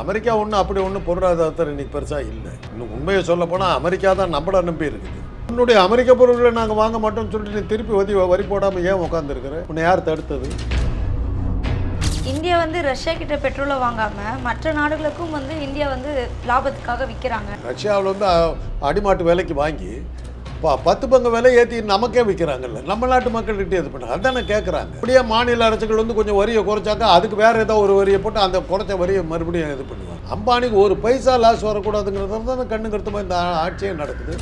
America ஒன்றும் அப்படி ஒன்றும் பொருளாதாரத்தில் இன்னைக்கு பெருசாக இல்லை. இன்னும் உண்மையை சொல்ல போனால் அமெரிக்கா தான் நம்மள நம்பி இருக்குது. உன்னுடைய அமெரிக்க பொருட்களை நாங்கள் வாங்க மாட்டோம்னு சொல்லிட்டு நீ திருப்பி வதி வரி போடாமல் ஏன் உட்காந்துருக்குற உன்னை யார் தடுத்தது? இந்தியா வந்து ரஷ்யா கிட்ட பெட்ரோலை வாங்காம மற்ற நாடுகளுக்கும் வந்து இந்தியா வந்து லாபத்துக்காக விற்கிறாங்க. ரஷ்யாவில் வந்து அடிமாட்டு விலைக்கு வாங்கி ப பத்து பங்கு விலை ஏற்றி நமக்கே விற்கிறாங்கல்ல நம்ம நாட்டு மக்கள்கிட்ட இது பண்ணுறாங்க அதானே கேட்குறாங்க அப்படியே மாநில அரசுகள் வந்து கொஞ்சம் வரியை குறைச்சாக்கா அதுக்கு வேறு ஏதோ ஒரு வரியை போட்டு அந்த குறைச்ச வரியை மறுபடியும் இது பண்ணுவாங்க. அம்பானிக்கு ஒரு பைசா லாஸ் வரக்கூடாதுங்கிறது தான் கண்ணு கருத்துமாக இந்த ஆட்சியே நடக்குது.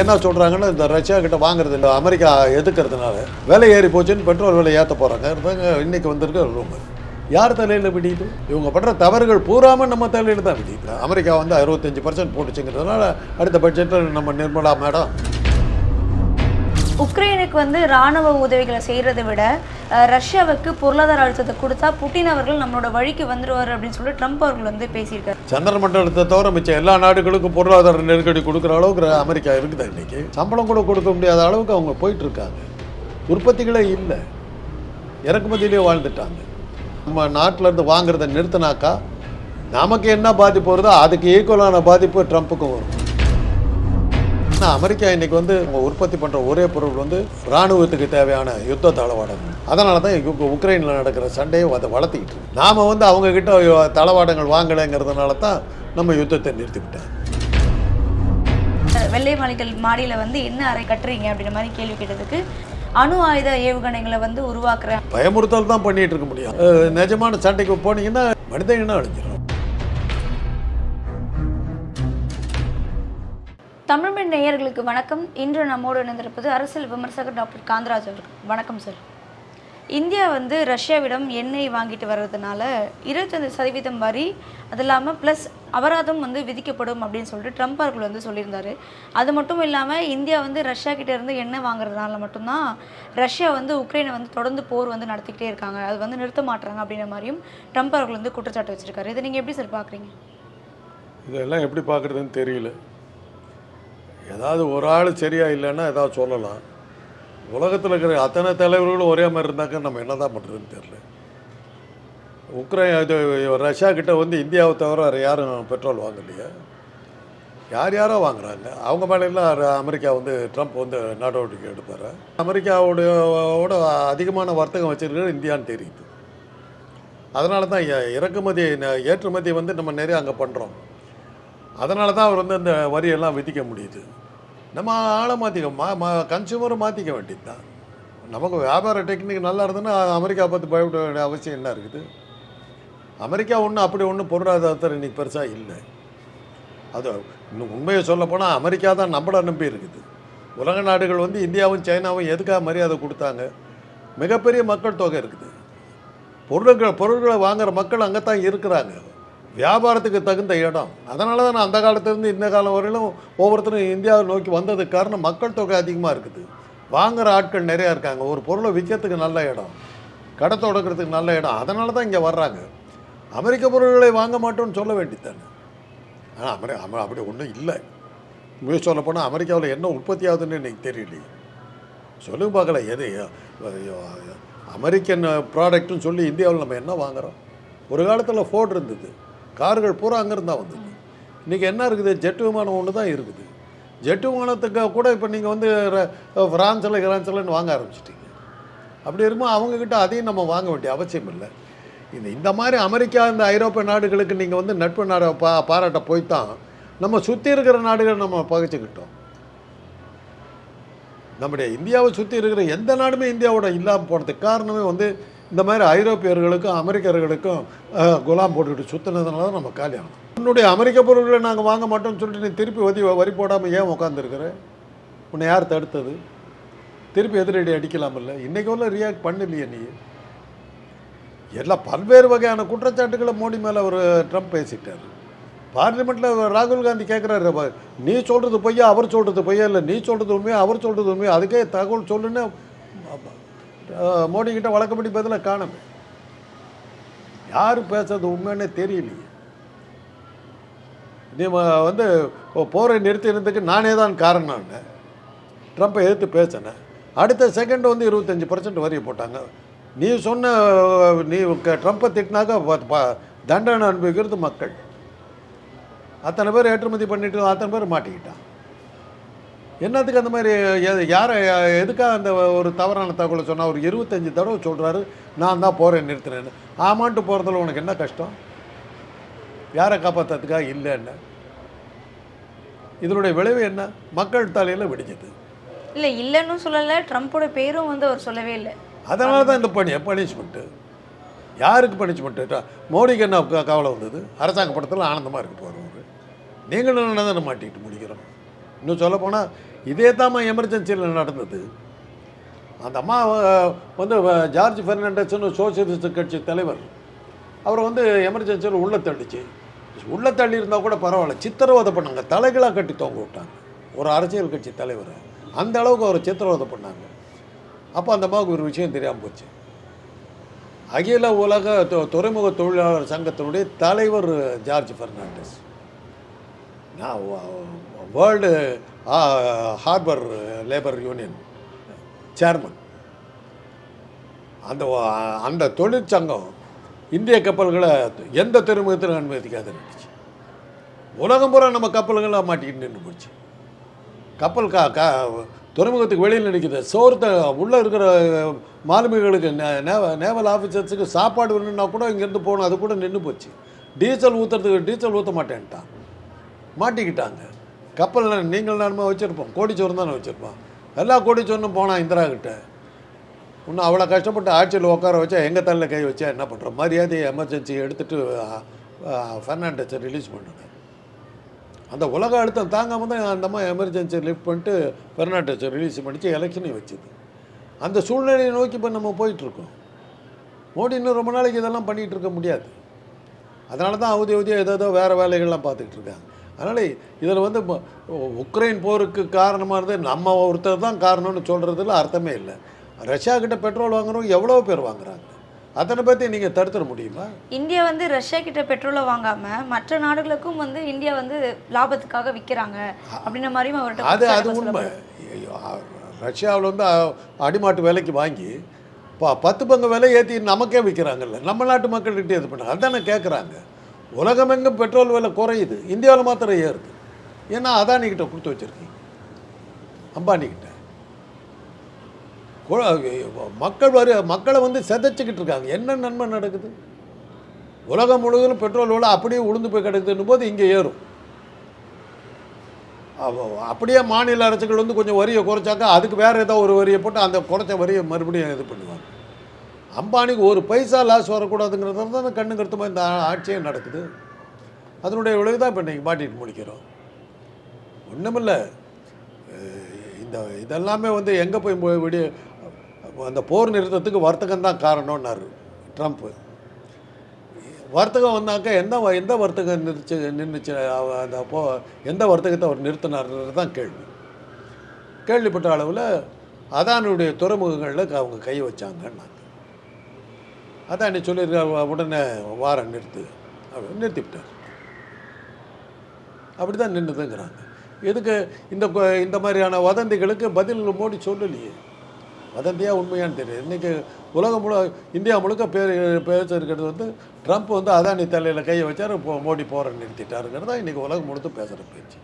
என்ன சொல்கிறாங்கன்னா இந்த ரஷ்யா கிட்ட வாங்குறது இல்லை அமெரிக்கா எதுக்கிறதுனால. விலை ஏறி போச்சுன்னு பெட்ரோல் விலை ஏற்ற போகிறாங்க இன்னைக்கு வந்திருக்க ரூமர் யார் தலையில் விடியுது? இவங்க பண்ணுற தவறுகள் பூராம நம்ம தலையில் தான் விடியுது. அமெரிக்கா வந்து அறுபத்தஞ்சு பர்சன்ட் போட்டுச்சுங்கிறதுனால அடுத்த பட்ஜெட்டில் நம்ம நிர்மலா மேடம். உக்ரைனுக்கு வந்து ராணுவ உதவிகளை செய்கிறத விட ரஷ்யாவுக்கு பொருளாதார அழுத்தத்தை கொடுத்தா புட்டின் அவர்கள் நம்மளோட வழிக்கு வந்துருவார் அப்படின்னு சொல்லி ட்ரம்ப் அவர்கள் வந்து பேசியிருக்காரு. சந்திர மண்டலத்தை தவிர மிச்சம் எல்லா நாடுகளுக்கும் பொருளாதார நெருக்கடி கொடுக்குற அளவுக்கு அமெரிக்கா இருக்குதா இன்னைக்கு. சம்பளம் கூட கொடுக்க முடியாத அளவுக்கு அவங்க போயிட்டு இருக்காங்க. உற்பத்திகளே இல்லை. இறக்குமதியிலே வாழ்ந்துட்டாங்க. நம்ம நாட்டிலேருந்து வாங்குறத நிறுத்தினாக்கா நமக்கு என்ன பாதிப்பு வருதோ அதுக்கு ஈக்குவலான பாதிப்பு ட்ரம்ப்புக்கும் வரும். ஆனால் அமெரிக்கா இன்னைக்கு வந்து உற்பத்தி பண்ணுற ஒரே பொருள் வந்து ராணுவத்துக்கு தேவையான யுத்த தளவாடங்கள். அதனால தான் உக்ரைனில் நடக்கிற சண்டையை அதை வளர்த்திக்கிட்டு இருக்கு. வந்து அவங்கக்கிட்ட தளவாடங்கள் வாங்கலைங்கிறதுனால தான் நம்ம யுத்தத்தை நிறுத்திவிட்டாங்க வெள்ளை மாளிகள் மாடியில் வந்து என்ன அறை கட்டுறீங்க அப்படின்ற மாதிரி கேள்வி கேட்டதுக்கு அணு ஆயுத ஏவுகணைகளை வந்து உருவாக்குறேன் பயமுறுத்தல் தான் பண்ணிட்டு இருக்க முடியும். நிஜமான சண்டைக்கு போனீங்கன்னா மனித இனம் அழிஞ்சிடும் தமிழ்மண் நேயர்களுக்கு வணக்கம். இன்று நம்மோடு இணைந்திருப்பது அரசியல் விமர்சகர் டாக்டர் காந்தராஜ் அவர்கள். வணக்கம் சார். இந்தியா வந்து ரஷ்யாவிடம் எண்ணெய் வாங்கிட்டு வர்றதுனால இருபத்தஞ்சு சதவீதம் வரி அது இல்லாமல் ப்ளஸ் அபராதம் வந்து விதிக்கப்படும் அப்படின்னு சொல்லிட்டு ட்ரம்ப் அவர்கள் வந்து சொல்லியிருந்தாரு. அது மட்டும் இல்லாமல் இந்தியா வந்து ரஷ்யா கிட்ட இருந்து எண்ணெய் வாங்குறதுனால மட்டும்தான் ரஷ்யா வந்து உக்ரைனை வந்து தொடர்ந்து போர் வந்து நடத்திக்கிட்டே இருக்காங்க. அது வந்து நிறுத்த மாட்டுறாங்க அப்படின்ற மாதிரியும் ட்ரம்ப் அவர்கள் வந்து குற்றச்சாட்டு வச்சுருக்காரு. இதை நீங்கள் எப்படி சார் பார்க்குறீங்க இதெல்லாம் எப்படி பார்க்குறதுன்னு தெரியல. ஏதாவது ஒரு ஆள் சரியா இல்லைன்னா ஏதாவது சொல்லலாம். உலகத்தில் இருக்கிற அத்தனை தலைவர்களும் ஒரே மாதிரி இருந்தாக்க நம்ம என்ன தான் பண்ணுறதுன்னு தெரில உக்ரைன் இது ரஷ்யா கிட்ட வந்து இந்தியாவை தவிர வேறு யாரும் பெட்ரோல் வாங்கலையா? யார் யாரோ வாங்குறாங்க. அவங்க மேலாம் அமெரிக்கா வந்து ட்ரம்ப் வந்து நடவடிக்கை எடுப்பார்? அமெரிக்காவோட ஓட அதிகமான வர்த்தகம் வச்சுருக்கிறது இந்தியான்னு தெரியுது. அதனால தான் இறக்குமதி ஏற்றுமதி வந்து நம்ம நிறைய அங்கே பண்ணுறோம் அதனால தான் அவர் வந்து அந்த வரியெல்லாம் விதிக்க முடியுது. நம்ம ஆளை மாற்றிக்க மா மா கன்சூமரை மாற்றிக்க வேண்டியது தான் நமக்கு வியாபார டெக்னிக் நல்லா இருந்ததுன்னா அமெரிக்கா பார்த்து பயப்பட வேண்டிய அவசியம் என்ன இருக்குது? அமெரிக்கா ஒன்றும் அப்படி ஒன்றும் பொருளாதாரத்தில் இன்னைக்கு பெருசாக இல்லை. அது இன்னும் உண்மையை சொல்ல போனால் அமெரிக்கா தான் நம்மளை நம்பி இருக்குது. உலக நாடுகள் வந்து இந்தியாவும் சைனாவும் எதுக்காக மரியாதை கொடுத்தாங்க? மிகப்பெரிய மக்கள் தொகை இருக்குது. பொருட்கள் பொருட்களை வாங்குகிற மக்கள் அங்கே தான் இருக்கிறாங்க. வியாபாரத்துக்கு தகுந்த இடம். அதனால தான் நான் அந்த காலத்துலேருந்து இந்த காலம் வரையிலும் ஒவ்வொருத்தரும் இந்தியாவை நோக்கி வந்ததுக்கு காரணம் மக்கள் தொகை அதிகமாக இருக்குது. வாங்குற ஆட்கள் நிறையா இருக்காங்க. ஒரு பொருளை விற்கிறதுக்கு நல்ல இடம். கடை தொடக்கிறதுக்கு நல்ல இடம். அதனால தான் இங்கே வர்றாங்க. அமெரிக்க பொருட்களை வாங்க மாட்டோம்னு சொல்ல வேண்டித்தானே ஆனால் அமெரி அம அப்படி ஒன்றும் இல்லை. உண்மையை சொல்லப்போனால் அமெரிக்காவில் என்ன உற்பத்தி ஆகுதுன்னு எனக்கு தெரியலையே. சொல்லுங்க பார்க்கல. எது ஐயோ, அமெரிக்கன் ப்ராடக்ட்னு சொல்லி இந்தியாவில் நம்ம என்ன வாங்குறோம்? ஒரு காலத்தில் ஃபோர்ட் இருந்தது. கார்கள் பூரா அங்கேருந்து தான் வந்தது இன்றைக்கி என்ன இருக்குது? ஜெட் விமானம் ஒன்று தான் இருக்குது. ஜெட் விமானத்துக்கு கூட இப்போ நீங்கள் வந்து ஃப்ரான்ஸில் கிரான்ஸில்னு வாங்க ஆரம்பிச்சிட்டிங்க. அப்படி இருக்கும்போது அவங்கக்கிட்ட அதையும் நம்ம வாங்க வேண்டிய அவசியம் இல்லை. இந்த இந்த மாதிரி அமெரிக்கா இந்த ஐரோப்பிய நாடுகளுக்கு நீங்கள் வந்து நட்பு நாட பா பாராட்ட தான் நம்ம சுற்றி இருக்கிற நாடுகளை நம்ம பகைச்சிக்கிட்டோம். நம்முடைய இந்தியாவை சுற்றி இருக்கிற எந்த நாடுமே இந்தியாவோட இல்லாமல் போனதுக்கு காரணமே வந்து இந்த மாதிரி ஐரோப்பியர்களுக்கும் அமெரிக்கர்களுக்கும் குலாம் போட்டுக்கிட்டு சுற்றினதுனால தான் நம்ம காலியாகணும் உன்னுடைய அமெரிக்க பொருட்களை நாங்கள் வாங்க மாட்டோம்னு சொல்லிட்டு நீ திருப்பி வதி வரி போடாமல் ஏன் உட்காந்துருக்குற உன்னை யார் தடுத்தது? திருப்பி எதிரடி அடிக்கலாமில்ல? இன்றைக்கு உள்ள ரியாக்ட் பண்ணலையே நீ. எல்லாம் பல்வேறு வகையான குற்றச்சாட்டுகளை மோடி மேலே ஒரு ட்ரம்ப் பேசிட்டார். பார்லிமெண்ட்டில் ராகுல் காந்தி கேட்குறாரு நீ சொல்கிறது பொய்யா அவர் சொல்கிறது பொய்யா இல்லை நீ சொல்கிறது உண்மையா அவர் சொல்கிறது உண்மையா அதுக்கே தகவல் சொல்லுன்னு மோடி கிட்ட வழக்கப்படி பதில காணும். யார் பேசுறது உண்மைன்னு தெரியலையே. நீ வந்து போரை நிறுத்தினதுக்கு நானே தான் காரணம் ட்ரம்ப்பை எதிர்த்து பேசினேன் அடுத்த செகண்ட் வந்து இருபத்தஞ்சி பர்சன்ட் வரி போட்டாங்க. நீ சொன்ன நீ க- ட்ரம்ப்பை திட்டினாக்கா தண்டனை அனுபவிக்கிறது மக்கள். அத்தனை பேர் ஏற்றுமதி பண்ணிட்டு அத்தனை பேர் மாட்டிக்கிட்டான். என்னத்துக்கு அந்த மாதிரி யாரை எதுக்காக அந்த ஒரு தவறான தகவலை சொன்னால் ஒரு இருபத்தஞ்சி தடவை சொல்கிறாரு நான் தான் போகிறேன் நிறுத்துறேன்னு. ஆமான்ட்டு போகிறதுல உனக்கு என்ன கஷ்டம்? யாரை காப்பாற்றுறதுக்காக இல்லைன்னு இதனுடைய விளைவு என்ன? மக்கள் தலையில் வெடிச்சது இல்லை இல்லைன்னு சொல்லலை ட்ரம்ப்போட பேரும் வந்து அவர் சொல்லவே இல்லை. அதனால தான் இந்த பணி பனிஷ்மெண்ட்டு. யாருக்கு பனிஷ்மெண்ட்டு? மோடிக்கு என்ன கவலை வந்தது? அரசாங்க படத்தில் ஆனந்தமாக இருக்கட்டு வருவார் நீங்களும் என்ன தானே மாட்டிக்கிட்டு முடிக்கிறோம் இன்னும் சொல்லப்போனால் இதே தான் எமர்ஜென்சியில் நடந்தது. அந்த அம்மா வந்து ஜார்ஜ் ஃபெர்னாண்டஸ்னு சோசியலிஸ்ட் கட்சி தலைவர். அவரை வந்து எமர்ஜென்சியில் உள்ள தள்ளிச்சு. உள்ள தள்ளி இருந்தால் கூட பரவாயில்ல. சித்திரவதை பண்ணாங்க. தலைகளாக கட்டி தொங்க விட்டாங்க. ஒரு அரசியல் கட்சி தலைவர். அந்த அளவுக்கு அவர் சித்திரவதை பண்ணாங்க. அப்போ அந்த அம்மாவுக்கு ஒரு விஷயம் தெரியாமல் போச்சு. அகில உலக துறைமுக தொழிலாளர் சங்கத்தினுடைய தலைவர் ஜார்ஜ் ஃபெர்னாண்டஸ் நான் world harbour labour union chairman அந்த அந்த தொழிற்சங்கம் இந்திய கப்பல்களை எந்த துறைமுகத்திலும் அனுமதிக்காத நினைச்சு உலகம் பூரா நம்ம கப்பல்களை மாட்டிக்கிட்டு நின்று போச்சு. கப்பல் கா கா துறைமுகத்துக்கு வெளியில் நிற்கிது. சோர்த்த உள்ளே இருக்கிற மாலுமிகளுக்கு நே- நேவல் ஆஃபீஸர்ஸுக்கு சாப்பாடு வேணும்னா கூட இங்கேருந்து போகணும். அது கூட நின்று போச்சு. டீசல் ஊற்றுறதுக்கு டீசல் ஊற்ற மாட்டேன்ட்டான். மாட்டிக்கிட்டாங்க. கப்பலில் நீங்கள் நானுமே வச்சுருப்போம். கோடிச்சோறு தானே வச்சுருப்போம் எல்லா கோடிச்சோறும் போனான் இந்திரா கிட்ட. இன்னும் அவ்வளோ கஷ்டப்பட்டு ஆட்சியில் உட்கார வச்சா எங்கள் தலையில் கை வச்சா என்ன பண்ணுறோம் மரியாதையை எமர்ஜென்சி எடுத்துகிட்டு ஃபெர்னாண்டஸை ரிலீஸ் பண்ணுங்க. அந்த உலக அழுத்தம் தாங்காமல் தான் அந்த அம்மா எமர்ஜென்சி லிஃப்ட் பண்ணிட்டு ஃபெர்னாண்டஸை ரிலீஸ் பண்ணிச்சு எலெக்ஷனையும் வச்சுது. அந்த சூழ்நிலையை நோக்கி இப்போ நம்ம போயிட்டுருக்கோம். மோடி இன்னும் ரொம்ப நாளைக்கு இதெல்லாம் பண்ணிகிட்டு இருக்க முடியாது. அதனால தான் அவதி அவதியாக ஏதோ வேறு வேலைகள்லாம் பார்த்துக்கிட்டு இருக்காங்க. அதனால் இதில் வந்து உக்ரைன் போருக்கு காரணமானது நம்ம ஒருத்தர் தான் காரணம்னு சொல்கிறதுல அர்த்தமே இல்லை. ரஷ்யா கிட்ட பெட்ரோல் வாங்குறவங்க எவ்வளோ பேர் வாங்குறாங்க. அத்தனை பற்றி நீங்கள் தடுத்துட முடியுமா? இந்தியா வந்து ரஷ்யா கிட்ட பெட்ரோலை வாங்காம மற்ற நாடுகளுக்கும் வந்து இந்தியா வந்து லாபத்துக்காக விற்கிறாங்க அப்படின்ற மாதிரியும் அவர்கிட்ட அது அது உண்மை. ரஷ்யாவில் வந்து அடிமாட்டு விலைக்கு வாங்கி ப பத்து பங்கு விலை ஏற்றி நமக்கே விற்கிறாங்கல்ல நம்ம நாட்டு மக்கள்கிட்ட இது பண்ணாங்க அதானே கேட்குறாங்க உலகமெங்கும் பெட்ரோல் விலை குறையுது. இந்தியாவில் மாத்திரம் ஏறுது ஏன்னா அதானிக்கிட்ட கொடுத்து வச்சுருக்கீங்க. அம்பானிக்கிட்ட மக்கள் வரு மக்களை வந்து செதைச்சிக்கிட்டு இருக்காங்க. என்ன நன்மை நடக்குது? உலகம் முழுவதும் பெட்ரோல் விலை அப்படியே உளுந்து போய் கிடக்குதுன்னு போது இங்கே ஏறும். அப்படியே மாநில அரசுகள் வந்து கொஞ்சம் வரியை குறைச்சாக்கா அதுக்கு வேறு ஏதோ ஒரு வரியை போட்டு அந்த குறைச்ச வரியை மறுபடியும் இது பண்ணுவாங்க. அம்பானிக்கு ஒரு பைசா லாஸ் வரக்கூடாதுங்கிறது தான் கண்ணு கருத்துமாக இந்த ஆட்சியும் ஆட்சியே நடக்குது. அதனுடைய விளைவு தான் இப்போ இன்றைக்கி மாட்டிட்டு முடிக்கிறோம். ஒன்றுமில்லை இந்த இதெல்லாமே வந்து எங்கே போய் போய் விடிய அந்த போர் நிறுத்தத்துக்கு வர்த்தகம் தான் காரணம்னாரு ட்ரம்ப்பு வர்த்தகம் வந்தாக்க எந்த வ- எந்த வர்த்தகம் நிறுச்சு நின்றுச்சு அந்த போ எந்த வர்த்தகத்தை அவர் நிறுத்தினார்ன்றது தான் கேள்வி. கேள்விப்பட்ட அளவில் அதானுடைய துறைமுகங்களில் அவங்க கை வச்சாங்கன்னாங்க. அதான் என்ன சொல்லியிருக்கார் உடனே வாரம் நிறுத்து. அப்படின்னு நிறுத்திவிட்டார். அப்படி தான் நின்றுதுங்கிறாங்க. எதுக்கு இந்த இந்த மாதிரியான வதந்திகளுக்கு பதில் மோடி சொல்லலையே? வதந்தியாக உண்மையான்னு தெரியும் இன்றைக்கி உலகம் முழு இந்தியா முழுக்க பேர் பேசிருக்கிறது வந்து ட்ரம்ப் வந்து அதானி தலையில் கையை வச்சார் இப்போ மோடி போகிற நிறுத்திட்டாருங்கிறது தான் இன்றைக்கி உலகம் முழுக்க பேசுகிற பேச்சு.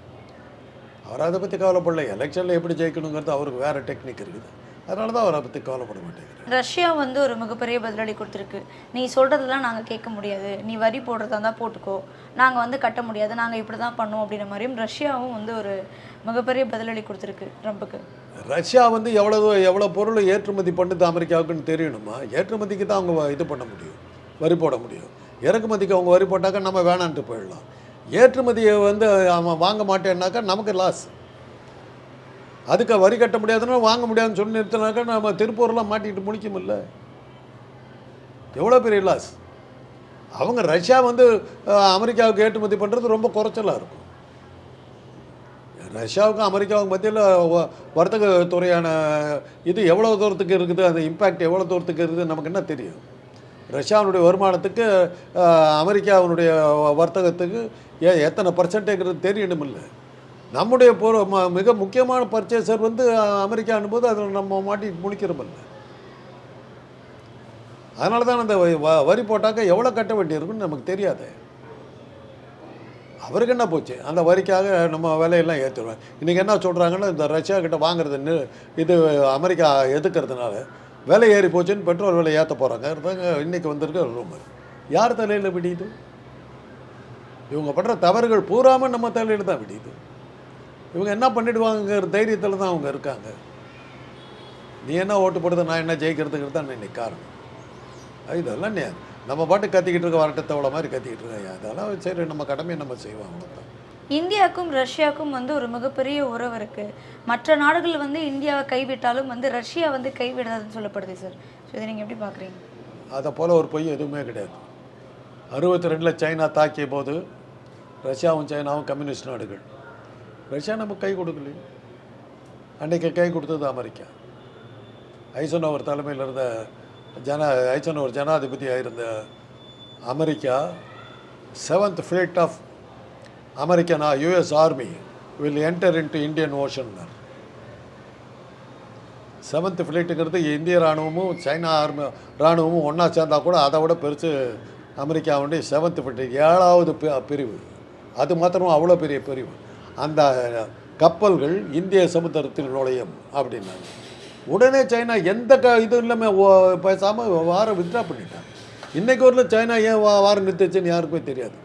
அவர் அதை பற்றி கவலைப்படல. எலெக்ஷனில் எப்படி ஜெயிக்கணுங்கிறது அவருக்கு வேறு டெக்னிக் இருக்குது. அதனால தான் அவர் பற்றி கவலைப்பட மாட்டேங்கிறார் ரஷ்யா வந்து ஒரு மிகப்பெரிய பதிலடி கொடுத்துருக்கு. நீ சொல்கிறதெல்லாம் நாங்கள் கேட்க முடியாது. நீ வரி போடுறதா இருந்தால் போட்டுக்கோ. நாங்கள் வந்து கட்ட முடியாது. நாங்கள் இப்படி தான் பண்ணோம் அப்படின்ற மாதிரியும் ரஷ்யாவும் வந்து ஒரு மிகப்பெரிய பதிலடி கொடுத்துருக்கு ட்ரம்ப்புக்கு. ரஷ்யா வந்து எவ்வளவு எவ்வளோ பொருள் ஏற்றுமதி பண்ணுது அமெரிக்காவுக்குன்னு தெரியணுமா? ஏற்றுமதிக்கு தான் அவங்க இது பண்ண முடியும். வரி போட முடியும். இறக்குமதிக்கு அவங்க வரி போட்டாக்கா நம்ம வேணான்ட்டு போயிடலாம். ஏற்றுமதியை வந்து அவன் வாங்க மாட்டேன்னாக்கா நமக்கு லாஸ் அதுக்கு வரி கட்ட முடியாதுன்னா வாங்க முடியாதுன்னு சொல்லி நிறுத்தினாக்கா நம்ம திருப்பூர்லாம் மாட்டிக்கிட்டு முடிக்குமில்ல. எவ்வளோ பெரிய லாஸ் அவங்க ரஷ்யா வந்து அமெரிக்காவுக்கு ஏற்றுமதி பண்ணுறது ரொம்ப குறைச்சலாக இருக்கும். ரஷ்யாவுக்கும் அமெரிக்காவுக்கும் மத்தியில் வர்த்தக துறையான இது எவ்வளோ தூரத்துக்கு இருக்குது அந்த இம்பேக்ட் எவ்வளோ தூரத்துக்கு இருக்குது நமக்கு என்ன தெரியும்? ரஷ்யாவினுடைய வருமானத்துக்கு அஹ், அமெரிக்காவினுடைய வர்த்தகத்துக்கு எத்தனை பர்சன்டேங்கிறது தெரியணுமில்ல. நம்முடைய பொரு ம- மிக முக்கியமான பர்ச்சேசர் வந்து அமெரிக்கா போது அதில் நம்ம மாட்டி முடிக்கிறோமில்ல அதனால தான் அந்த வ- வ- வரி போட்டாக்க எவ்வளோ கட்ட வேண்டியிருக்குன்னு நமக்கு தெரியாது. அவருக்கு என்ன போச்சு? அந்த வரிக்காக நம்ம விலையெல்லாம் ஏற்றுருவேன் இன்றைக்கி என்ன சொல்கிறாங்கன்னா இந்த ரஷ்யா கிட்ட வாங்குறது இது அமெரிக்கா எதுக்கிறதுனால விலை ஏறி போச்சுன்னு பெட்ரோல் விலை ஏற்ற போகிறாங்க இன்றைக்கி வந்திருக்க ரூமர் யார் தலையில் விடியுது? இவங்க பண்ணுற தவறுகள் பூராமல் நம்ம தலையில் தான் விடியுது. இவங்க என்ன பண்ணிடுவாங்கங்கிற தைரியத்தில் தான் அவங்க இருக்காங்க. நீ என்ன ஓட்டு போடுறது நான் என்ன ஜெயிக்கிறதுங்கிறது தான் இன்னைக்கு காரணம். இதெல்லாம் நம்ம பாட்டு கத்திக்கிட்டு இருக்க வரட்டத்தவளை மாதிரி கத்திக்கிட்டு இருக்காங்க அதெல்லாம் சரி நம்ம கடமையை நம்ம செய்வோம் அவ்வளோதான் இந்தியாவுக்கும் ரஷ்யாவுக்கும் வந்து ஒரு மிகப்பெரிய உறவு இருக்கு. மற்ற நாடுகள் வந்து இந்தியாவை கைவிட்டாலும் வந்து ரஷ்யா வந்து கைவிடாதுன்னு சொல்லப்படுது சார். ஸோ இதை நீங்கள் எப்படி பார்க்குறீங்க அதை போல் ஒரு பொய் எதுவுமே கிடையாது. அறுபத்தி ரெண்டில் சைனா தாக்கிய போது ரஷ்யாவும் சைனாவும் கம்யூனிஸ்ட் நாடுகள். ரஷ்யா நம்ம கை கொடுக்கலையே. அன்றைக்கு கை கொடுத்தது அமெரிக்கா. ஐசனோவர் தலைமையில் இருந்த ஜன ஐசனோவர் ஜனாதிபதியாக இருந்த America seventh fleet of American US army will enter into Indian Ocean seventh ஃப்ளைட்டுங்கிறது இந்திய ராணுவமும் சைனா ஆர்மி ராணுவமும் ஒன்றா சேர்ந்தா கூட அதை விட பெருசு அமெரிக்காவுடைய செவன்த் ஃப்ளைட் ஏழாவது பிரிவு. அது மாத்திரம் அவ்வளோ பெரிய பிரிவு. அந்த கப்பல்கள் இந்திய சமுத்திரத்தில் நுழையும் அப்படின்னாங்க. உடனே சைனா எந்த க இதுவும் இல்லாமல் பேசாமல் வாரம் வித்ட்ரா பண்ணிட்டாங்க. இன்றைக்கு ஒரு சைனா ஏன் வா வாரம் நிறுத்துச்சுன்னு யாருக்குமே தெரியாது.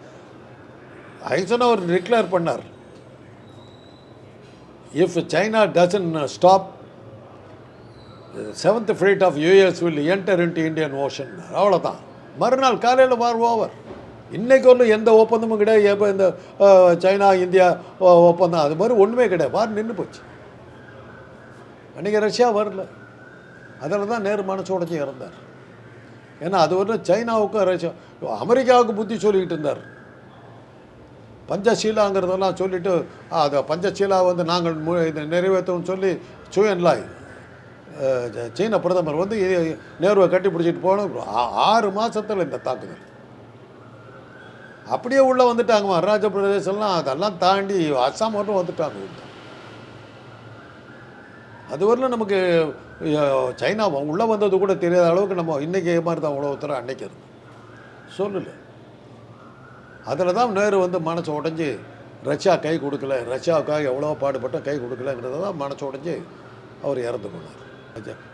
ஐசனா அவர் டிக்ளேர் பண்ணார். If China doesn't stop seventh fleet of US will enter into Indian Ocean அவ்வளோதான் மறுநாள் காலையில் வார் ஓவர் இன்றைக்கு ஒன்றும் எந்த ஒப்பந்தமும் கிடையாது. எப்போ இந்த சைனா இந்தியா ஒப்பந்தம் அது மாதிரி ஒன்றுமே கிடையாது. வார் நின்று போச்சு. அன்றைக்கி ரஷ்யா வரல. அதில் தான் நேரு மனசு உடச்சி இறந்தார். ஏன்னா அது வந்து சைனாவுக்கும் ரஷ்யா அமெரிக்காவுக்கு புத்தி சொல்லிக்கிட்டு இருந்தார். பஞ்சசீலாங்கிறதெல்லாம் சொல்லிட்டு அதை பஞ்சசீலா வந்து நாங்கள் மு- இதை நிறைவேற்றோம்னு சொல்லி சுயன்லாய் சீன பிரதமர் வந்து நேருவை கட்டி பிடிச்சிட்டு போனோம் ஆறு மாதத்தில் இந்த தாக்குதல். அப்படியே உள்ளே வந்துட்டாங்க. அருணாச்சல பிரதேசம்லாம் அதெல்லாம் தாண்டி அஸ்ஸாம் மட்டும் வந்துட்டாங்க. அதுவரையிலும் அது நமக்கு சைனா உள்ளே வந்தது கூட தெரியாத அளவுக்கு நம்ம இன்றைக்கி மாதிரி தான் உலகத்தில் அன்னைக்கு இருந்தோம் சொல்லலை. அதில் தான் நேரு வந்து மனசு உடஞ்சி ரஷ்யா கை கொடுக்கல. ரஷ்யாவுக்காக எவ்வளோ பாடுபட்டால் கை கொடுக்கலங்கிறத தான் மனசு உடஞ்சி அவர் இறந்து போனார்.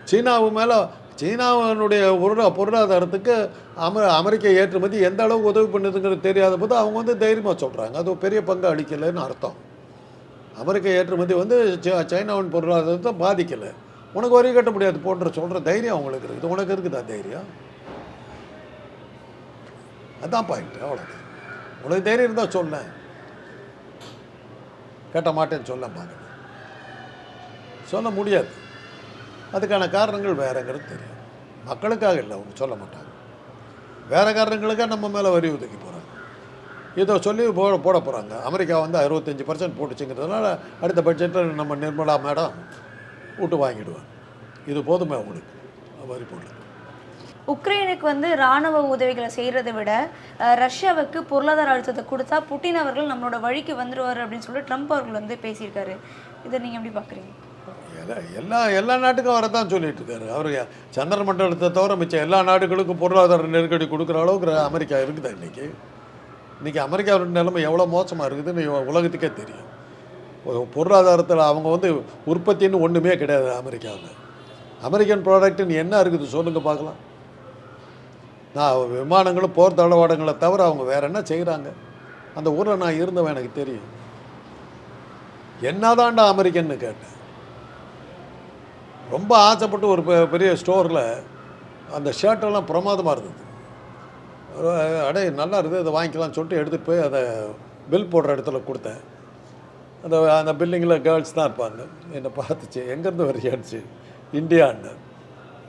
சீனாவு மேலே சீனாவினுடைய பொருளா பொருளாதாரத்துக்கு அம அமெரிக்க ஏற்றுமதி எந்த அளவுக்கு உதவி பண்ணுதுங்கிறது தெரியாத போது அவங்க வந்து தைரியமாக சொல்கிறாங்க அது பெரிய பங்கு அளிக்கலைன்னு அர்த்தம். அமெரிக்க ஏற்றுமதி வந்து ச- சைனாவின் பொருளாதாரத்தை பாதிக்கலை. உனக்கு வரி கட்ட முடியாது போன்ற சொல்கிற தைரியம் அவங்களுக்கு இருக்குது. உனக்கு இருக்குதா தைரியம்? அதான் பாயிண்ட் அவ்வளோதான் உனக்கு தைரியம் இருந்தால் சொல்ல. கட்ட மாட்டேன்னு சொல்ல பாருங்க சொல்ல முடியாது. அதுக்கான காரணங்கள் வேறங்கிறது தெரியும். மக்களுக்காக இல்லை அவங்க சொல்ல மாட்டாங்க. வேறு காரணங்களுக்காக நம்ம மேலே வரி ஒதுக்கி போகிறாங்க இதை சொல்லி போட போட போகிறாங்க அமெரிக்கா வந்து அறுபத்தஞ்சி பர்சன்ட் போட்டுச்சுங்கிறதுனால அடுத்த பட்ஜெட்டில் நம்ம நிர்மலா மேடம் விட்டு வாங்கிடுவாங்க. இது போதுமே அவங்களுக்கு வரி போடல. உக்ரைனுக்கு வந்து ராணுவ உதவிகளை செய்கிறதை விட ரஷ்யாவுக்கு பொருளாதார அழுத்தத்தை கொடுத்தா புட்டின் அவர்கள் நம்மளோட வழிக்கு வந்துடுவார் அப்படின்னு சொல்லி ட்ரம்ப் அவர்கள் வந்து பேசியிருக்காரு. இதை நீங்கள் எப்படி பார்க்குறீங்க எல்லா எல்லா எல்லா நாட்டுக்கும் வரதான் சொல்லிட்டு இருக்காரு அவர் சந்திர மண்டலத்தை தவிர மிச்சம் எல்லா நாடுகளுக்கும் பொருளாதார நெருக்கடி கொடுக்குற அளவுக்கு அமெரிக்கா இருக்குதா இன்றைக்கி இன்றைக்கி அமெரிக்காவோட நிலைமை எவ்வளோ மோசமாக இருக்குதுன்னு உலகத்துக்கே தெரியும். ஒரு பொருளாதாரத்தில் அவங்க வந்து உற்பத்தின்னு ஒன்றுமே கிடையாது அமெரிக்காவில் அமெரிக்கன் ப்ராடக்ட்டுன்னு என்ன இருக்குது சொல்லுங்கள் பார்க்கலாம். நான் விமானங்களும் போர் தளவாடங்களை தவிர அவங்க வேற என்ன செய்கிறாங்க அந்த ஊரில் நான் இருந்தவன் எனக்கு தெரியும். என்னதான்டா அமெரிக்கன்னு கேட்டேன். ரொம்ப ஆசைப்பட்டு ஒரு பெ- பெரிய ஸ்டோரில் அந்த ஷர்ட்டெல்லாம் பிரமாதமாக இருந்தது. அடே நல்லா இருக்குது அதை வாங்கிக்கலாம்னு சொல்லிட்டு எடுத்துகிட்டு போய் அதை பில் போடுற இடத்துல கொடுத்தேன். அந்த அந்த பில்டிங்கில் கேர்ள்ஸ் தான் இருப்பாங்க. என்னை பார்த்துச்சு எங்கேருந்து வரையாச்சு இந்தியான்னு.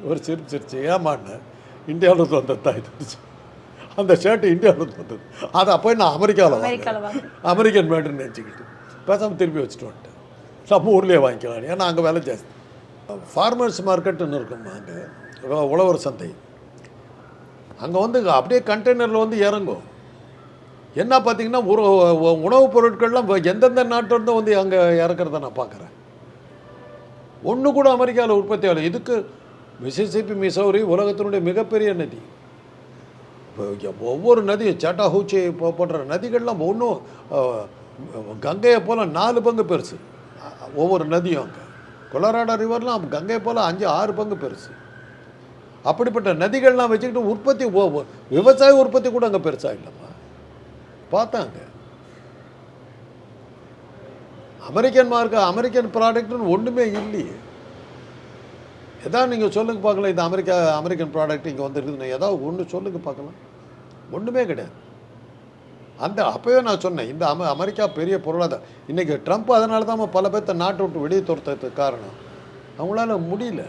ஒரு சிரிப்பு சிரிச்சு ஏமாண்ண இந்தியாவிலேருந்து வந்தது தான். இது அந்த ஷர்ட் இந்தியாவிலேருந்து வந்தது. அதை போய் நான் அமெரிக்காவில் அமெரிக்கன் மேடுன்னு நினச்சிக்கிட்டு. பேசாமல் திருப்பி வச்சுட்டு வந்துட்டேன். நம்ம ஊர்லேயே வாங்கிக்கலாம் ஏன்னா அங்கே விலை ஜாஸ்தி. ஃபார்மர்ஸ் மார்க்கெட்டுன்னு இருக்கும் அங்கே. உழவர் சந்தை. அங்கே வந்து அப்படியே கண்டெய்னரில் வந்து இறங்கும். என்ன பார்த்தீங்கன்னா ஒரு உ- உணவுப் பொருட்கள்லாம் எந்தெந்த நாட்டிலிருந்து வந்து அங்கே இறக்குறத நான் பார்க்குறேன். ஒன்று கூட அமெரிக்காவில் உற்பத்தி ஆகலை. இதுக்கு மிசிசிபி மிசௌரி உலகத்தினுடைய மிகப்பெரிய நதி. இப்போ ஒவ்வொரு நதியும் சட்டாஹூச்சி போ- போன்ற நதிகள்லாம் ஒன்றும் கங்கையை போல் நாலு பங்கு பெருசு. ஒவ்வொரு நதியும் அங்கே. கொலராடோ ரிவர்லாம் கங்கை போல் அஞ்சு ஆறு பங்கு பெருசு. அப்படிப்பட்ட நதிகள்லாம் வச்சுக்கிட்டு உற்பத்தி விவசாய உற்பத்தி கூட அங்கே பெருசாக இல்லைம்மா. பார்த்தாங்க. அமெரிக்கன் மார்க்க அமெரிக்கன் ப்ராடக்ட்னு ஒன்றுமே இல்லையே. எதாவது நீங்கள் சொல்லுங்க பார்க்கலாம் இந்த அமெரிக்கா அமெரிக்கன் ப்ராடக்ட் இங்கே வந்துருக்குதுன்னு. ஏதாவது ஒன்று சொல்லுங்க பார்க்கலாம். ஒன்றுமே கிடையாது. அந்த அப்போவே நான் சொன்னேன் இந்த அம அமெரிக்கா பெரிய பொருளாதாரம் இன்றைக்கி ட்ரம்ப் அதனால தான் பல பேர்த்த நாட்டை விட்டு வெளியே துரத்துறதுக்கு காரணம். அவங்களால முடியல.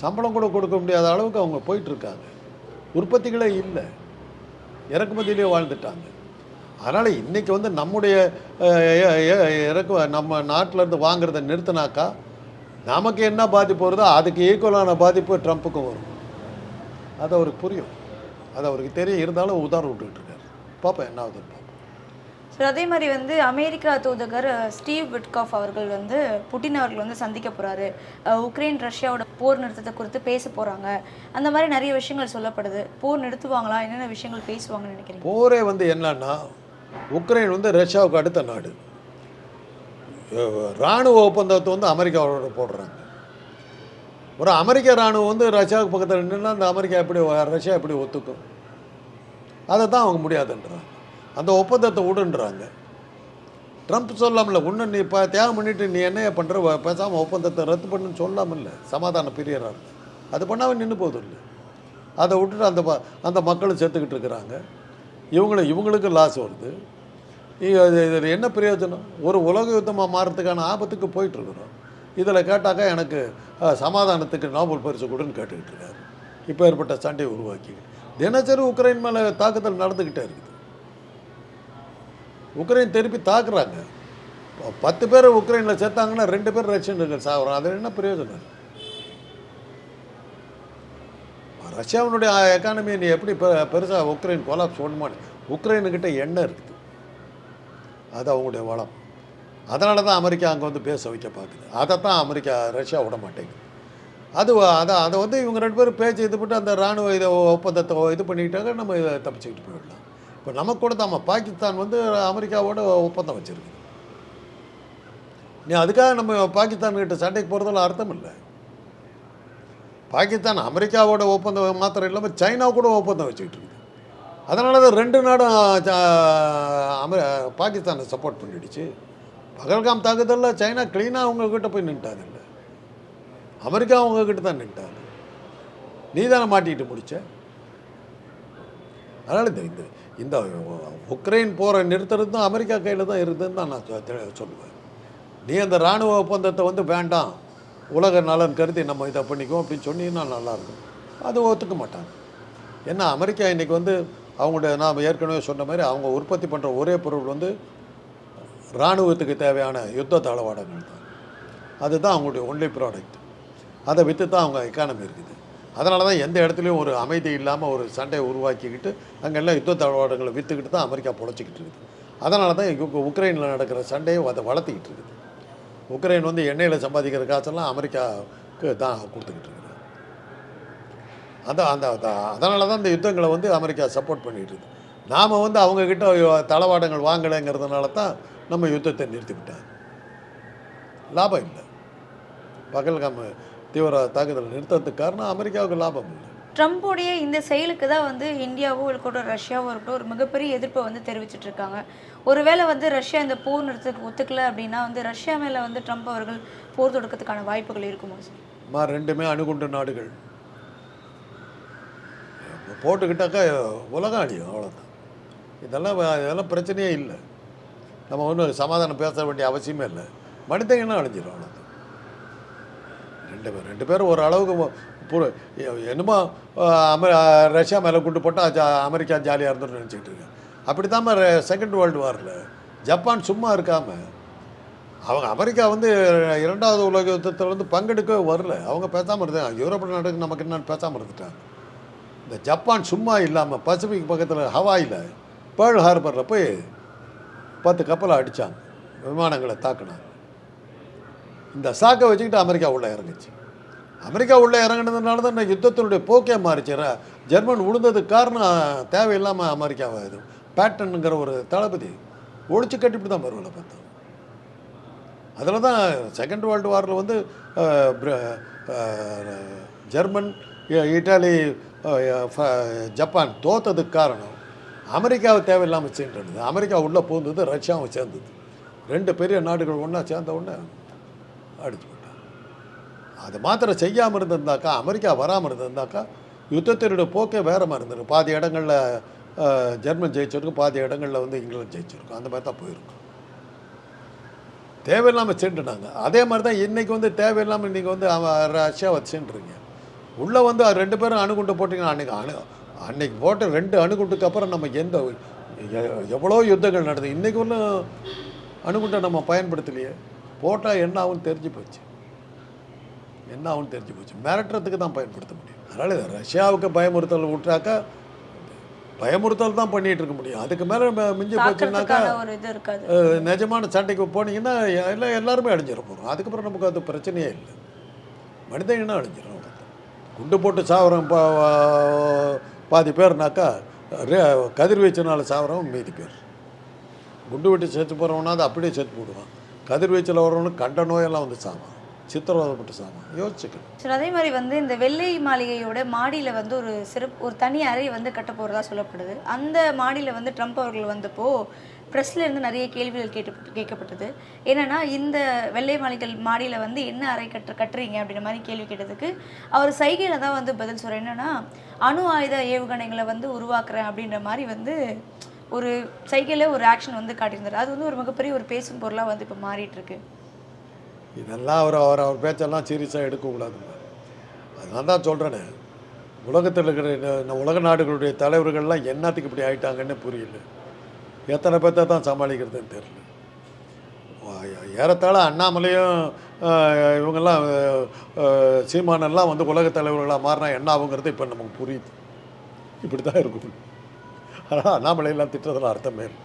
சம்பளம் கூட கொடுக்க முடியாத அளவுக்கு அவங்க போயிட்டுருக்காங்க. உற்பத்திகளே இல்லை. இறக்குமதியிலே வாழ்ந்துட்டாங்க. அதனால் இன்றைக்கி வந்து நம்முடைய இறக்கு நம்ம நாட்டிலேருந்து வாங்குறத நிறுத்தினாக்கா நமக்கு என்ன பாதிப்பு வருதோ அதுக்கு ஈக்குவலான பாதிப்பு ட்ரம்ப்புக்கும் வரும். அது அவருக்கு புரியும். அது அவருக்கு தெரியும். இருந்தாலும் உதாரணம் விட்டுக்கிட்டு பார்ப்போம் என்ன ஆகுதுன்னு பார்ப்போம் சார் அதே மாதிரி வந்து அமெரிக்கா தூதகர் ஸ்டீவ் விட்காஃப் அவர்கள் வந்து புட்டின் அவர்கள் வந்து சந்திக்க போறாரு. அஹ், உக்ரைன் ரஷ்யாவோட போர் நிறுத்தத்தை குறித்து பேச போறாங்க. அந்த மாதிரி நிறைய விஷயங்கள் சொல்லப்படுது. போர் நிறுத்துவாங்களா? என்னென்ன விஷயங்கள் பேசுவாங்கன்னு நினைக்கிறீங்க? போரே வந்து என்னன்னா உக்ரைன் வந்து ரஷ்யாவுக்கு அடுத்த நாடு. ராணுவ ஒப்பந்தத்தை வந்து அமெரிக்காவோட போடுறாங்க. ஒரு அமெரிக்க ராணுவம் வந்து ரஷ்யாவுக்கு பக்கத்தில் நின்னா அந்த அமெரிக்கா எப்படி ரஷ்யா எப்படி ஒத்துக்கும்? அதை தான் அவங்க முடியாதுன்றாங்க அந்த ஒப்பந்தத்தை விடுன்றாங்க. ட்ரம்ப் சொல்லாமல ஒன்று நீ இப்போ தியாகம் பண்ணிட்டு நீ என்னைய பண்ணுற பேசாமல் ஒப்பந்தத்தை ரத்து பண்ணுன்னு சொல்லாமல்ல. சமாதான பிரியராக அது பண்ணாமல் நின்று போதும் இல்லை. அதை விட்டுட்டு அந்த ப- அந்த மக்களும் சேர்த்துக்கிட்டு இருக்கிறாங்க. இவங்கள இவங்களுக்கு லாஸ் வருது. இதில் என்ன பிரயோஜனம்? ஒரு உலக யுத்தமாக மாறுறதுக்கான ஆபத்துக்கு போயிட்டுருக்குறோம் இதில் கேட்டாக்கா எனக்கு சமாதானத்துக்கு நோபல் பரிசு கொடுன்னு கேட்டுக்கிட்டு இருக்காரு. இப்போ ஏற்பட்ட சண்டையை உருவாக்கி. தினசரி உக்ரைன் மேலே தாக்குதல் நடந்துக்கிட்டே இருக்குது. உக்ரைன் திருப்பி தாக்குறாங்க. பத்து பேர் உக்ரைனில் சேர்த்தாங்கன்னா ரெண்டு பேர் ரஷ்யன்கள் சாகுறோம் அது என்ன பிரயோஜனம்? ரஷ்யாவினுடைய எக்கானமியை நீ எப்படி பெ பெருசாக உக்ரைன் கொலாப்ஸ் ஒன்றுமானு உக்ரைனுக்கிட்ட எண்ணெய் இருக்குது. அது அவங்களுடைய வளம். அதனால தான் அமெரிக்கா அங்கே வந்து பேச வைக்க பார்க்குது. அதை தான் அமெரிக்கா ரஷ்யா விட மாட்டேங்குது. அது அதான் அதை அதை வந்து இவங்க ரெண்டு பேரும் பேச்சு இது பண்ணி அந்த ராணுவ இதை ஒப்பந்தத்தை இது பண்ணிக்கிட்டாங்க நம்ம இதை தப்பிச்சுக்கிட்டு போயிடலாம். இப்போ நமக்கு கூட தான் பாகிஸ்தான் வந்து அமெரிக்காவோட ஒப்பந்தம் வச்சுருக்கு. நீ அதுக்காக நம்ம பாகிஸ்தான்கிட்ட சண்டைக்கு போகிறதுல அர்த்தம் இல்லை. பாகிஸ்தான் அமெரிக்காவோட ஒப்பந்தம் மாத்திரம் இல்லாமல் சைனா கூட ஒப்பந்தம் வச்சுக்கிட்டு இருக்குது. அதனால தான் ரெண்டு நாடும் ச- அமெ பாகிஸ்தானை சப்போர்ட் பண்ணிடுச்சு. பகல்காம் தாக்குதலில் சைனா க்ளீனாக அவங்கக்கிட்ட போய் நின்ட்டாங்கல்ல அமெரிக்கா அவங்கக்கிட்ட தான் நின்ட்டாங்க நீ தானே மாட்டிக்கிட்டு முடிச்ச? அதனால் இந்த இந்த உக்ரைன் போரை நிறுத்துறது தான் அமெரிக்கா கையில் தான் இருக்குதுன்னு தான் நான் சொல்லுவேன். நீ அந்த இராணுவ ஒப்பந்தத்தை வந்து வேண்டாம். உலக நலன் கருதி நம்ம இதை பண்ணிக்குவோம் அப்படின்னு சொன்னீங்கன்னா நல்லாயிருக்கும் அது ஒத்துக்க மாட்டாங்க. ஏன்னா அமெரிக்கா இன்றைக்கி வந்து அவங்களுடைய நாம் ஏற்கனவே சொன்ன மாதிரி அவங்க உற்பத்தி பண்ணுற ஒரே பொருள் வந்து இராணுவத்துக்கு தேவையான யுத்த தளவாடங்கள் தான். அதுதான் அவங்களுடைய ஒன்லி ப்ராடக்ட் அதை விற்று தான் அவங்க எக்கானமி இருக்குது. அதனால தான் எந்த இடத்துலையும் ஒரு அமைதி இல்லாமல் ஒரு சண்டையை உருவாக்கிக்கிட்டு அங்கெல்லாம் யுத்த தளவாடங்களை விற்றுக்கிட்டு தான் அமெரிக்கா பொழைச்சிக்கிட்டு இருக்குது. அதனால தான் உக்ரைனில் நடக்கிற சண்டையை அதை வளர்த்திக்கிட்டு இருக்குது. உக்ரைன் வந்து எண்ணெயில் சம்பாதிக்கிற காசெல்லாம் அமெரிக்காவுக்கு தான் கொடுத்துக்கிட்டு இருக்குது. அந்த அந்த அதனால தான் இந்த யுத்தங்களை வந்து அமெரிக்கா சப்போர்ட் பண்ணிகிட்டு இருக்குது. நாம் வந்து அவங்கக்கிட்ட தளவாடங்கள் வாங்கலைங்கிறதுனால தான் நம்ம யுத்தத்தை நிறுத்திவிட்டாங்க. லாபம் இல்லை. பகல்காம தீவிர தாக்குதல் நிறுத்தத்துக்கு காரணம் அமெரிக்காவுக்கு லாபம் இல்லை. ட்ரம்ப்போடைய இந்த செயலுக்கு தான் வந்து இந்தியாவோ இருக்கட்டும் ரஷ்யாவோ இருக்கட்டும் ஒரு மிகப்பெரிய எதிர்ப்பை வந்து தெரிவிச்சிட்டு இருக்காங்க. ஒருவேளை வந்து ரஷ்யா இந்த போர் நிறுத்தத்துக்கு ஒத்துக்கல அப்படின்னா வந்து ரஷ்யா மேலே வந்து ட்ரம்ப் அவர்கள் போர் தொடுக்கிறதுக்கான வாய்ப்புகள் இருக்குமா சார்? ரெண்டுமே அணுகுண்டு நாடுகள். போட்டுக்கிட்டாக்கா உலகம் அழியும் அவ்வளோதான் இதெல்லாம் இதெல்லாம் பிரச்சனையே இல்லை. நம்ம ஒன்றும் சமாதானம் பேச வேண்டிய அவசியமே இல்லை. மனிதங்கன்னா அழிஞ்சிடும் அவ்வளோதான் ரெண்டு பேர் ரெண்டு பேரும் ஒரு அளவுக்கு என்னமோ அம அமெ ரஷ்யா மேலே கொண்டு போட்டால் ஜா அமெரிக்கா ஜாலியாக இருந்துன்னு நினச்சிக்கிட்டு இருக்கேன். அப்படி தான் செகண்ட் வேர்ல்டு வாரில் ஜப்பான் சும்மா இருக்காமல் அவங்க அமெரிக்கா வந்து இரண்டாவது உலக யுத்தத்தில் வந்து பங்கெடுக்கவே வரல. அவங்க பேசாமல் இருந்தாங்க யூரோப் நாட்டுக்கு நமக்கு என்னன்னு பேசாமல் இருந்துட்டாங்க. இந்த ஜப்பான் சும்மா இல்லாமல் பசிபிக் பக்கத்தில் ஹவாயில் பேர்ல் ஹார்பரில் போய் பத்து கப்பலை அடித்தாங்க விமானங்களை தாக்கினாங்க. இந்த சாக்கை வச்சுக்கிட்டு அமெரிக்கா உள்ளே இறங்குச்சு. அமெரிக்கா உள்ளே இறங்குனதுனால தான் இந்த யுத்தத்தினுடைய போக்கே மாறிச்சு. ஜெர்மன் விழுந்ததுக்கு காரணம் தேவையில்லாமல் அமெரிக்காவை இது பேட்டனுங்கிற ஒரு தளபதி ஒழிச்சு கட்டிட்டு தான் வருவலை பார்த்தோம் அதில் தான் செகண்ட் வேர்ல்டு வாரில் வந்து ஜெர்மன் இட்டாலி ஜப்பான் தோத்ததுக்கு காரணம் அமெரிக்காவை தேவையில்லாமல் சீன்றது அமெரிக்கா உள்ளே பூந்தது ரஷ்யாவும் சேர்ந்தது. ரெண்டு பெரிய நாடுகள் ஒன்றா சேர்ந்த உடனே அடிச்சு போட்டாங்க அது மாத்திரம் செய்யாமல் இருந்திருந்தாக்கா அமெரிக்கா வராமல் இருந்திருந்தாக்கா யுத்தத்தினுடைய போக்கே வேற மாதிரி இருந்திருக்கும். பாதி இடங்களில் ஜெர்மன் ஜெயிச்சிருக்கும் பாதி இடங்களில் வந்து இங்கிலாந்து ஜெயிச்சிருக்கும். அந்த மாதிரி தான் போயிருக்கும். தேவையில்லாமல் சென்றுனாங்க அதே மாதிரி தான் இன்றைக்கி வந்து தேவையில்லாமல் நீங்கள் வந்து அவன் ரஷ்யாவை சென்றுருங்க. உள்ளே வந்து ரெண்டு பேரும் அணுகுண்டு போட்டிங்கன்னா அன்றைக்கி அணு அன்னைக்கு போட்ட ரெண்டு அணுகுண்டுக்கு அப்புறம் நம்ம எந்த எவ்வளோ யுத்தங்கள் நடந்தது? இன்றைக்கி ஒன்றும் அணுகுண்டை நம்ம பயன்படுத்தலையே. போட்டால் என்ன ஆகும்னு தெரிஞ்சு போச்சு. என்ன ஆகும்னு தெரிஞ்சு போச்சு. மிரட்டுறதுக்கு தான் பயன்படுத்த முடியும். அதனால் இது ரஷ்யாவுக்கு பயமுறுத்தல் விட்டாக்கா பயமுறுத்தல் தான் பண்ணிகிட்டு இருக்க முடியும். அதுக்கு மேலே மிஞ்சி போச்சுன்னாக்கா நிஜமான சண்டைக்கு போனீங்கன்னா எல்லாம் எல்லாருமே அழிஞ்சிட போகிறோம் அதுக்கப்புறம் நமக்கு அது பிரச்சனையே இல்லை. மனித இனம் அழிஞ்சிடும் குண்டு போட்டு சாவரம் பாதி பேர்னாக்கா கதிர்வீச்சுனால சாவரம் மீதி பேர். குண்டு வெட்டி செத்து போகிறவனா அது அப்படியே செத்து போடுவான். கதிர்வீச்சில் வரவனுக்கு கண்ட நோயெல்லாம் வந்து சாவான் சித்திரவதைப்பட்டு சாவான் யோசிச்சுக்கணும். சார் அதே மாதிரி வந்து இந்த வெள்ளை மாளிகையோட மாடியில் வந்து ஒரு சிறப்பு ஒரு தனி அறை வந்து கட்ட போகிறதா சொல்லப்படுது. அந்த மாடியில் வந்து ட்ரம்ப் அவர்கள் வந்தப்போ ப்ரெஸ்ல இருந்து நிறைய கேள்விகள் கேட்டு கேட்கப்பட்டது. என்னன்னா இந்த வெள்ளை மாளிகை மாடியில் வந்து என்ன அறை கட்டு கட்டுறீங்க அப்படின்ற மாதிரி கேள்வி கேட்டதுக்கு அவர் சைகையில் தான் வந்து பதில் சொல்கிறேன் என்னன்னா அணு ஆயுத ஏவுகணைகளை வந்து உருவாக்குறேன் அப்படின்ற மாதிரி வந்து ஒரு சைகையில் ஒரு ஆக்ஷன் வந்து காட்டியிருந்தார். அது வந்து ஒரு மிகப்பெரிய ஒரு பேசும் பொருளாக வந்து இப்போ மாறிட்டுருக்கு. இதெல்லாம் அவர் அவர் அவர் பேச்செல்லாம் சீரியஸாக எடுக்கக்கூடாதுங்க அதனால தான் சொல்கிறேனே உலகத்தில் இருக்கிற உலக நாடுகளுடைய தலைவர்கள்லாம் என்னத்துக்கு இப்படி ஆயிட்டாங்கன்னு புரியல. எத்தனை பேர்த்த தான் சமாளிக்கிறதுன்னு தெரியல. ஏறத்தாழ அண்ணாமலையும் இவங்கெல்லாம் சீமானெல்லாம் வந்து உலக தலைவர்களாக மாறினா என்ன ஆகுங்கிறது இப்போ நமக்கு புரியுது. இப்படி தான் இருக்கும். ஆனால் அண்ணாமலையெல்லாம் திட்டுறதுல அர்த்தமே இல்லை.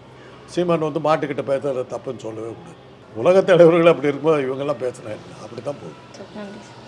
சீமான் வந்து மாட்டுக்கிட்ட பேசுறது தப்புன்னு சொல்லவே கூடாது. உலகத் தலைவர்கள் அப்படி இருக்கும்போது இவங்கெல்லாம் பேசுகிறேன் அப்படி தான் போகுது